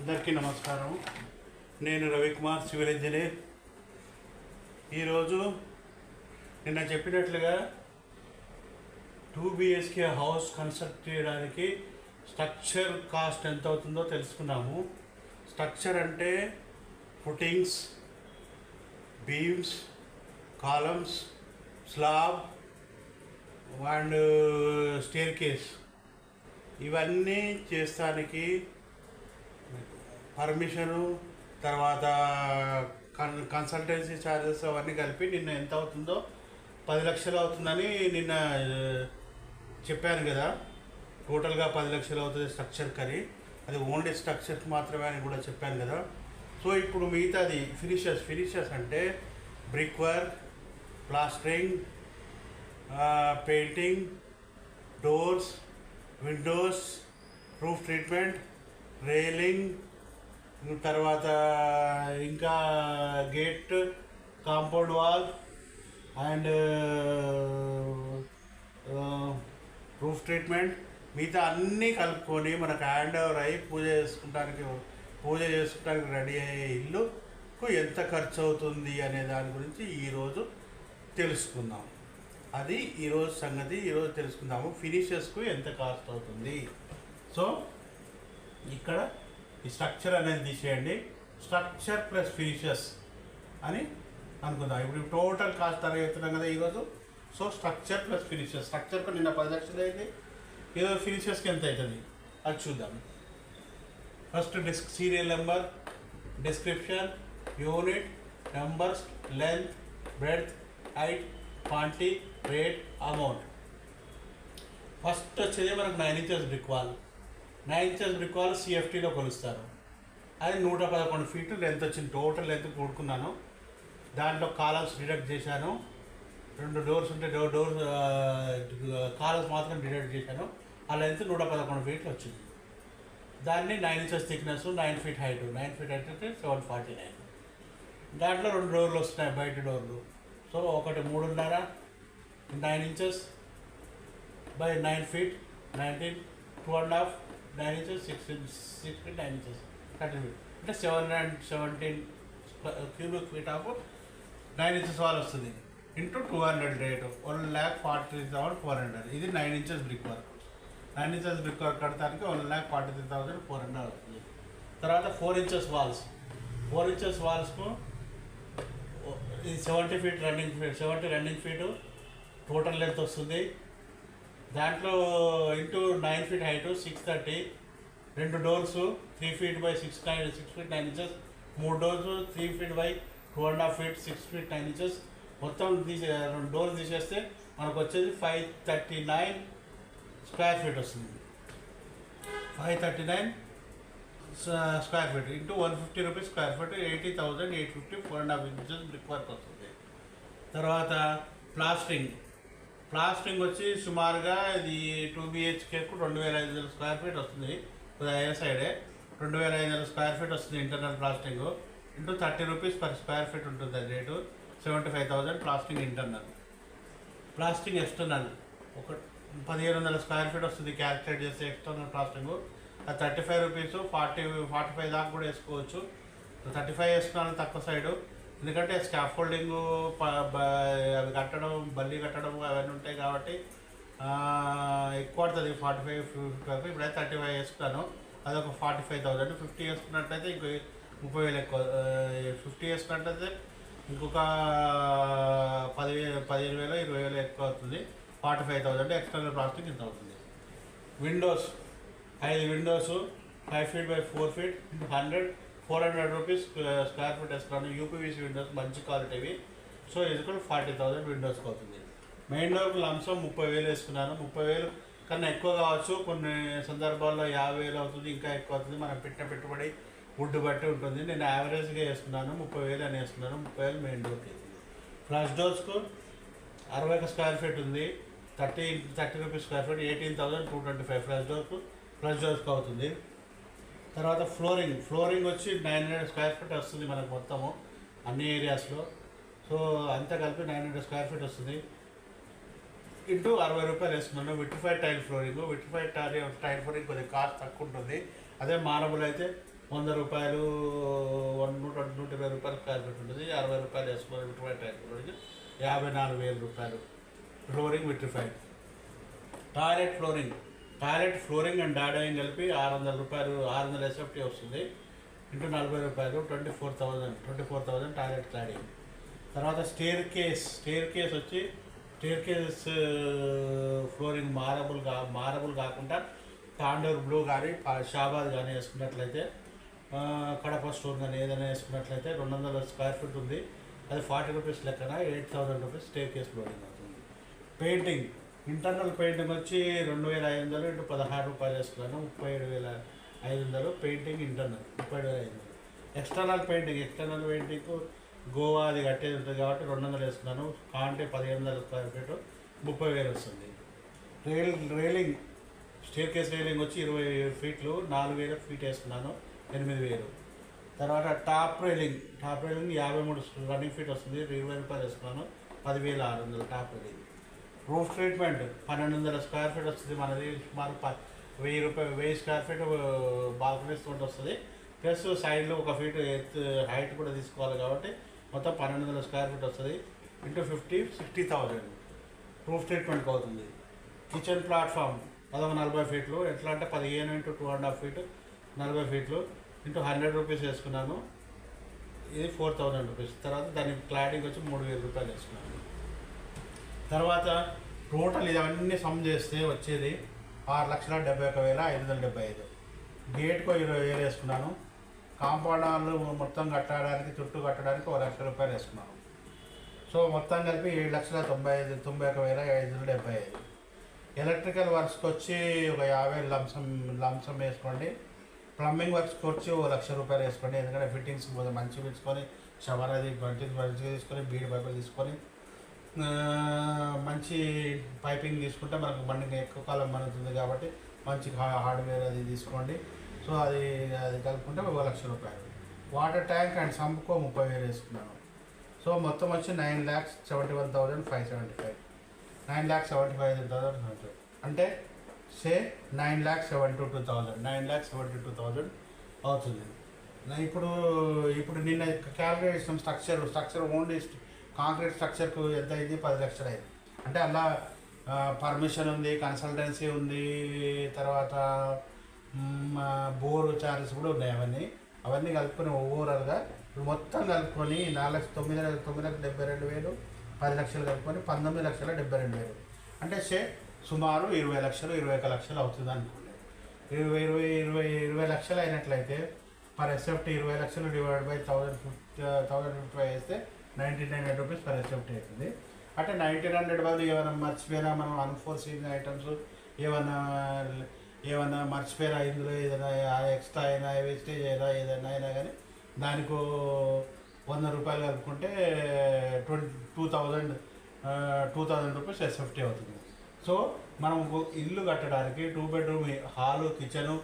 అందరికీ నమస్కారం. నేను రవికుమార్ సివిల్ ఇంజనీర్. ఈరోజు నిన్న చెప్పినట్లుగా టూ బిహెచ్కే హౌస్ కన్స్ట్రక్ట్ చేయడానికి స్ట్రక్చర్ కాస్ట్ ఎంత అవుతుందో తెలుసుకున్నాము. స్ట్రక్చర్ అంటే footings beams columns slab and staircase ఇవన్నీ చేస్తానికి పర్మిషను తర్వాత కన్ కన్సల్టెన్సీ ఛార్జెస్ అవన్నీ కలిపి నిన్న ఎంత అవుతుందో పది లక్షలు అవుతుందని నిన్న చెప్పాను కదా. టోటల్గా పది లక్షలు అవుతుంది స్ట్రక్చర్ కరి అది ఓన్లీ స్ట్రక్చర్కి మాత్రమే అని కూడా చెప్పాను కదా. సో ఇప్పుడు మిగతాది ఫినిషర్స్ ఫినిషర్స్ అంటే brick work plastering painting doors windows roof treatment railing తర్వాత ఇంకా gate compound wall and roof treatment మిగతా అన్నీ కలుపుకొని మనకు హ్యాండ్ ఓవర్ అయ్యి పూజ చేసుకుంటానికి పూజ చేసుకోవడానికి రెడీ అయ్యే ఇల్లుకు ఎంత ఖర్చు అవుతుంది అనే దాని గురించి ఈరోజు తెలుసుకుందాం. అది ఈరోజు సంగతి ఈరోజు తెలుసుకుందాము. ఫినిషెస్కు ఎంత కాస్ట్ అవుతుంది? సో ఇక్కడ ఈ స్ట్రక్చర్ అనేది తీసేయండి. స్ట్రక్చర్ ప్లస్ ఫినిషెస్ అని అనుకుందాం. ఇప్పుడు టోటల్ కాస్ట్ అనేది చెప్తున్నాం కదా ఈరోజు. సో స్ట్రక్చర్ ప్లస్ ఫినిషెస్ స్ట్రక్చర్కు నిన్న పది లక్షలు అయింది. ఈరోజు ఫినిషెస్కి ఎంత అవుతుంది? అది చూద్దాం. First disc serial number description unit numbers length breadth height quantity rate amount first వచ్చేది మనకు nine inches brick wall nine inches brick wall సిఎఫ్టీలో కొలుస్తారు. అది నూట పదకొండు ఫీట్ లెంత్ వచ్చింది. టోటల్ లెంత్ కూడుకున్నాను దాంట్లో కాలమ్స్ డిడక్ట్ చేశాను. రెండు డోర్స్ ఉంటే డోర్ డోర్ కాలమ్స్ మాత్రం డిడక్ట్ చేశాను. ఆ లెంత్ నూట పదకొండు ఫీట్లు వచ్చింది. దాన్ని nine inches thickness nine feet height nine feet height అయితే సెవెన్ ఫార్టీ నైన్ దాంట్లో రెండు డోర్లు వస్తున్నాయి బయట డోర్లు సో ఒకటి మూడున్నర nine inches by nine feet nineteen two and half nine inches six six feet nine inches thirteen feet అంటే seven and seventeen cubic feet of nine inches wall వస్తుంది. Into two hundred rate one lakh forty three thousand four hundred ఇది nine inches brick work nine inches brick work కడతానికి one lakh forty three thousand four hundred అవుతుంది. తర్వాత four inches walls four inches వాల్స్కు ఇది seventy feet running feet seventy running feet total length వస్తుంది. దాంట్లో into nine feet height six thirty రెండు doors three feet by six nine six feet nine inches మూడు doors three feet by two and half feet six feet nine inches మొత్తం తీసే రెండు doors తీసేస్తే మనకు వచ్చేది five thirty nine square feet వస్తుంది five thirty nine square feet into one fifty rupees square feet eighty thousand eight fifty four and half inches brick work వస్తుంది. తర్వాత plastering plastering వచ్చి సుమారుగా ఇది టూ బిహెచ్కేకు రెండు వేల ఐదు వందల స్క్వేర్ ఫీట్ వస్తుంది. కొద్దిగా సైడే. రెండు వేల ఐదు వందల స్క్వేర్ ఫీట్ వస్తుంది internal plastering. Into thirty rupees per square feet ఉంటుంది అది rate. Seventy five thousand plastering internal. Plastering external. ఒక పదిహేను వందల స్క్వేర్ ఫీట్ వస్తుంది క్యాల్కులేట్ చేస్తే ఎక్స్టర్నల్ ప్లాస్టింగ్. అది thirty five rupees. Forty forty five దాకా కూడా వేసుకోవచ్చు. థర్టీ ఫైవ్ వేసుకున్నాను తక్కువ సైడు. ఎందుకంటే స్కాఫోల్డింగ్ అవి కట్టడం బల్లి కట్టడం అవన్నీ ఉంటాయి కాబట్టి ఎక్కువ పడుతుంది. ఫార్టీ ఫైవ్ ఫిఫ్టీ వరకు ఇప్పుడైతే థర్టీ ఫైవ్ వేసుకున్నాను. అదొక ఫార్టీ ఫైవ్ థౌసండ్ ఫిఫ్టీ వేసుకున్నట్లయితే ఇంకో ముప్పై వేలు ఎక్కువ ఫిఫ్టీ వేసుకున్నట్లయితే ఇంకొక పదివేలు పదిహేను వేలు ఇరవై వేలు ఎక్కువ అవుతుంది. Forty five thousand external plastic ఇంత అవుతుంది. విండోస్ ఐదు windows five feet by four feet hundred four hundred rupees square feet వేస్తున్నాను యూపీవీసీ విండోస్ మంచి క్వాలిటీవి సో ఇది కూడా ఫార్టీ థౌసండ్ విండోస్కి అవుతుంది. మెయిన్ డోర్ లంసం ముప్పై వేలు వేసుకున్నాను. ముప్పై వేలు కన్నా ఎక్కువ కావచ్చు. కొన్ని సందర్భాల్లో యాభై వేలు అవుతుంది ఇంకా ఎక్కువ అవుతుంది. మనం పెట్టిన పెట్టుబడి వుడ్ బట్టి ఉంటుంది. నేను యావరేజ్గా వేస్తున్నాను ముప్పై వేలు అని వేస్తున్నాను ముప్పై వేలు మెయిన్ డోర్కి అవుతుంది. డోర్స్కు అరవై ఒక స్క్వేర్ ఫీట్ ఉంది. Thirty thirty rupees square feet eighteen thousand two twenty five flush డోర్కు flush డోర్స్కి అవుతుంది. తర్వాత ఫ్లోరింగ్. ఫ్లోరింగ్ వచ్చి నైన్ హండ్రెడ్ స్క్వేర్ ఫీట్ వస్తుంది మనకు మొత్తము అన్ని ఏరియాస్లో. సో అంతా కలిపి నైన్ హండ్రెడ్ స్క్వేర్ ఫీట్ వస్తుంది. ఇంటూ అరవై రూపాయలు వేసుకున్నాను. Vitrified tile flooring. Vitrified tile tile flooring కొద్దిగా కాస్ట్ తక్కువ ఉంటుంది. అదే మార్బుల్ అయితే వంద రూపాయలు వన్ నూట నూట ఇరవై రూపాయలు స్క్వేర్ ఫీట్ ఉంటుంది. అరవై రూపాయలు వేసుకుని టైల్ ఫ్లోరింగ్. యాభై నాలుగు వేల రూపాయలు. Flooring vitrified. Toilet flooring. Toilet flooring and dadoing కలిపి ఆరు వందల రూపాయలు ఆరు వందల ఎస్ఎఫ్టీ వస్తుంది. ఇంటూ నలభై రూపాయలు twenty four thousand twenty four thousand toilet cladding తర్వాత స్టేర్ కేస్ స్టేర్ కేస్ వచ్చి స్టేర్ కేస్ ఫ్లోరింగ్ మారబుల్ కా మారబుల్ కాకుండా తాండూర్ బ్లూ కానీ షాబాద్ కానీ వేసుకున్నట్లయితే కడప స్టోర్ కానీ ఏదైనా వేసుకున్నట్లయితే రెండు వందల స్క్వేర్ ఫీట్ ఉంది. అది ఫార్టీ రూపీస్ లెక్కన eight thousand rupees staircase flooring అవుతుంది. పెయింటింగ్ ఇంటర్నల్ పెయింటింగ్ వచ్చి రెండు వేల ఐదు వందలు ఇటు పదహారు రూపాయలు వేసుకున్నాను ముప్పై ఏడు వేల ఐదు వందలు పెయింటింగ్ ఇంటర్నల్ ముప్పై ఏడు వేల ఐదు వందలు. External painting external painting Goa అది కట్టేది ఉంటుంది కాబట్టి రెండు వందలు వేసుకున్నాను కాంటే పదిహేను వందల స్క్వేర్ ఫీట్ ముప్పై వేలు వస్తుంది. Rail railing staircase railing వచ్చి ఇరవై ఫీట్లు నాలుగు వేల ఫీట్ వేసుకున్నాను ఎనిమిది వేలు. తర్వాత టాప్ రైలింగ్ టాప్ రైలింగ్ యాభై మూడు రన్నింగ్ ఫీట్ వస్తుంది ఇరవై రూపాయలు వేసుకున్నాను పదివేల ఆరు వందలు టాప్ రైలింగ్ రూఫ్ ట్రీట్మెంట్ పన్నెండు వందల స్క్వేర్ ఫీట్ వస్తుంది. మనది సుమారు ప వెయ్యి రూపాయలు వెయ్యి స్క్వేర్ ఫీట్ బాల్కనీస్ తోటి వస్తుంది. ప్లస్ సైడ్లో ఒక ఫీట్ ఎత్ హైట్ కూడా తీసుకోవాలి కాబట్టి మొత్తం పన్నెండు వందల స్క్వేర్ ఫీట్ వస్తుంది. Into fifty sixty thousand roof ట్రీట్మెంట్కి అవుతుంది. కిచెన్ ప్లాట్ఫామ్ పదవ నలభై ఫీట్లు ఎట్లా అంటే పదిహేను into two and half feet నలభై ఫీట్లు ఇంటూ హండ్రెడ్ రూపీస్ వేసుకున్నాను. ఇది ఫోర్ థౌజండ్ రూపీస్ తర్వాత దాని క్లాడింగ్ వచ్చి మూడు వేల రూపాయలు వేసుకున్నాను. తర్వాత టోటల్ ఇవన్నీ సమ్ చేస్తే వచ్చేది ఆరు లక్షల డెబ్బై ఒక వేల ఐదు వందల డెబ్బై ఐదు. గేట్కు ఇరవై వేలు వేసుకున్నాను. కాంపౌండ్ వాళ్ళు మొత్తం కట్టడానికి చుట్టూ కట్టడానికి ఒక లక్ష రూపాయలు వేసుకున్నాను. సో మొత్తం కలిపి ఏడు లక్షల తొంభై ఐదు తొంభై ఒక వేల ఐదు వందల డెబ్బై ఐదు. ఎలక్ట్రికల్ వర్క్స్కి వచ్చి ఒక యాభై లంసం లంసం వేసుకోండి. ప్లంబింగ్ వర్క్స్కి వచ్చి ఒక లక్ష రూపాయలు వేసుకోండి. ఎందుకంటే ఫిట్టింగ్స్ మంచి పెట్టుకొని షవర్ అది మంచి మంచిగా తీసుకొని బీడ్ పైపులు తీసుకొని మంచి పైపింగ్ తీసుకుంటే మనకు బండికి ఎక్కువ కాలం మనుతుంది కాబట్టి మంచి హార్డ్వేర్ అది తీసుకోండి. సో అది అది కలుపుకుంటే ఒక లక్ష రూపాయలు. వాటర్ ట్యాంక్ అండ్ సంపుకో ముప్పై వేలు వేసుకున్నాను. సో మొత్తం వచ్చి nine lakhs seventy one thousand five seventy five. Nine lakhs seventy five thousand hundred. అంటే say nine lakhs seventy two thousand nine lakhs seventy two thousand అవుతుంది. నా ఇప్పుడు ఇప్పుడు నిన్న calculation structure structure only concrete స్ట్రక్చర్కు ఎంత అయింది? పది లక్షలు అయింది. అంటే అలా పర్మిషన్ ఉంది కన్సల్టెన్సీ ఉంది తర్వాత బోర్ చార్జెస్ కూడా ఉన్నాయి అవన్నీ. అవన్నీ కలుపుకొని ఓవరాల్గా ఇప్పుడు మొత్తం కలుపుకొని నాలుగు లక్షల తొమ్మిది లక్షల తొమ్మిది లక్షల డెబ్బై రెండు వేలు పది లక్షలు కలుపుకొని పంతొమ్మిది లక్షల డెబ్బై రెండు వేలు. అంటే సే సుమారు ఇరవై లక్షలు ఇరవై ఒక లక్షలు అవుతుంది అనుకోండి. ఇరవై ఇరవై ఇరవై ఇరవై లక్షలు అయినట్లయితే పర్ ఎస్ఎఫ్టీ ఇరవై లక్షలు divide by thousand fifty thousand fifty five వేస్తే నైన్టీన్ హండ్రెడ్ రూపీస్ పర్ అసెప్ట్ అవుతుంది. అంటే నైన్టీన్ హండ్రెడ్ బదులు ఏమైనా మర్చిపోయినా మనం అన్ఫోర్సీన్ ఐటమ్స్ ఏమైనా ఏమైనా మర్చిపోయినా ఇందులో ఏదైనా ఎక్స్ట్రా అయినా వేస్టేజ్ అయినా ఏదైనా అయినా కానీ దానికో వంద రూపాయలు కలుపుకుంటే twenty two thousand two thousand rupees SFT అవుతుంది. సో మనం ఇల్లు కట్టడానికి టూ బెడ్రూమ్ హాలు కిచెను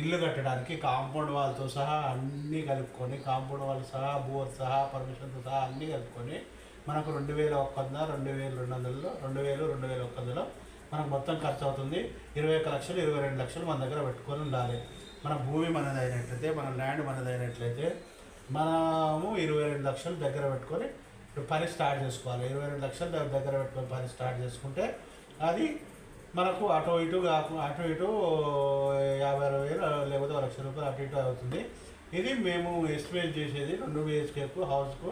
ఇల్లు కట్టడానికి కాంపౌండ్ వాళ్ళతో సహా అన్నీ కలుపుకొని కాంపౌండ్ వాళ్ళు సహా బోర్ సహా పర్మిషన్తో సహా అన్నీ కలుపుకొని మనకు రెండు వేల ఒక్క వంద రెండు వేల రెండు వందలలో రెండు వేలు రెండు వేల ఒక్క వందలో మనకు మొత్తం ఖర్చు అవుతుంది. ఇరవై ఒక్క లక్షలు ఇరవై రెండు లక్షలు మన దగ్గర పెట్టుకొని ఉండాలి. మన భూమి మనది అయినట్లయితే మన ల్యాండ్ మనది అయినట్లయితే మనము ఇరవై రెండు లక్షలు దగ్గర పెట్టుకొని పని స్టార్ట్ చేసుకోవాలి. ఇరవై రెండు లక్షలు దగ్గర పెట్టుకొని పని స్టార్ట్ చేసుకుంటే అది మనకు అటు ఇటు అటు ఇటు యాభై అరవై వేలు లేకపోతే ఒక లక్ష రూపాయలు అటు ఇటు అవుతుంది. ఇది మేము ఎస్టిమేట్ చేసేది రెండు బిహెచ్కేకు హౌస్కు.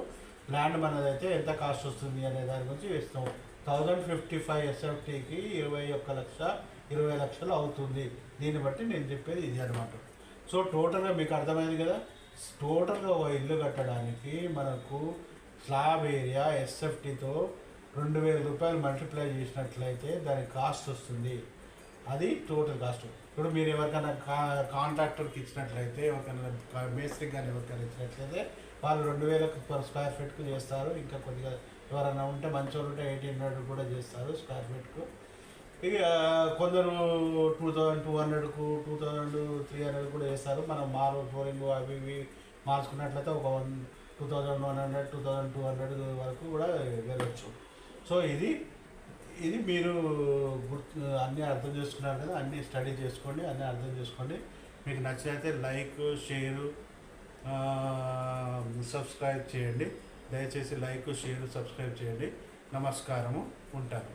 ల్యాండ్ మనది అయితే ఎంత కాస్ట్ వస్తుంది అనే దాని గురించి వేస్తాం థౌజండ్ ఫిఫ్టీ ఫైవ్ ఎస్ఎఫ్టీకి ఇరవై ఒక్క లక్ష ఇరవై లక్షలు అవుతుంది. దీన్ని బట్టి నేను చెప్పేది ఇది అనమాట సో టోటల్గా మీకు అర్థమైంది కదా? టోటల్గా ఒక ఇల్లు కట్టడానికి మనకు స్లాబ్ ఏరియా ఎస్ఎఫ్టీతో రెండు వేల రూపాయలు మల్టిప్లై చేసినట్లయితే దాని కాస్ట్ వస్తుంది. అది టోటల్ కాస్ట్ ఇప్పుడు మీరు ఎవరికైనా కా కాంట్రాక్టర్కి ఇచ్చినట్లయితే ఎవరికైనా మేస్త్రికి కానీ ఎవరికైనా ఇచ్చినట్లయితే వాళ్ళు రెండు వేలకు పర్ స్క్వేర్ ఫీట్కు చేస్తారు. ఇంకా కొద్దిగా ఎవరైనా ఉంటే మంచోళ్ళు ఉంటే ఎయిటీన్ హండ్రెడ్ కూడా చేస్తారు స్క్వేర్ ఫీట్కు ఇక కొందరు టూ థౌజండ్ టూ హండ్రెడ్కు టూ థౌజండ్ త్రీ హండ్రెడ్ కూడా చేస్తారు. మనం మారు ఫోరింగ్ అవి ఇవి మార్చుకున్నట్లయితే ఒక one two thousand one hundred two thousand two hundred వరకు కూడా వెళ్ళొచ్చు సో ఇది ఇది మీరు గుర్తు అన్నీ అర్థం చేసుకున్నారు కదా అన్నీ స్టడీ చేసుకోండి అన్నీ అర్థం చేసుకోండి. మీకు నచ్చితే లైక్ షేరు సబ్స్క్రైబ్ చేయండి. దయచేసి లైక్ షేర్ సబ్స్క్రైబ్ చేయండి. నమస్కారము. ఉంటాను.